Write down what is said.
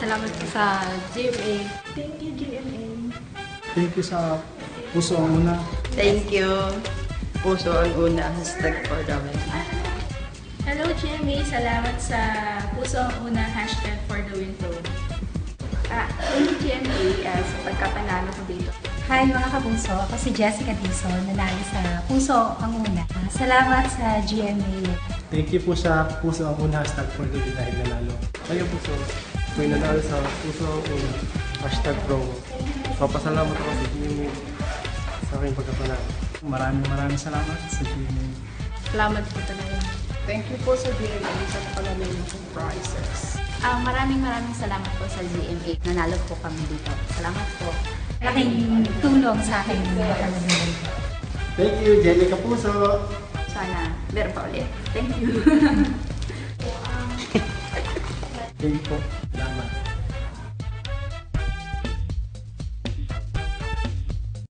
salamat po sa GMA. Thank you, GMA. Thank you sa puso ang una. Thank you. Puso ang una. Hashtag for the win. Hello, GMA. Salamat sa puso ang una hashtag for the win. Ah, thank you, GMA, ah, sa pagkapanalo ko dito. Hi mga kapuso, ako si Jessica Dizon, nanalo sa Puso ang Una. Salamat sa GMA. Thank you po sa puso ang una hashtag for the dahil nanalo. Kayo po so, may nanalo sa puso ang una. Hashtag promo. Papasalamat ako sa GMA sa aking pagkapanalo. Maraming maraming salamat sa GMA. Salamat po talaga. Thank you po sa GMA sa napalamin ng prizes. Ah, maraming maraming salamat po sa GMA. Nanalo po kami dito. Salamat po. Laking tulong sa akin. Thank you, Jelly Kapuso! Sana meron pa ulit. Thank you. médico, drama.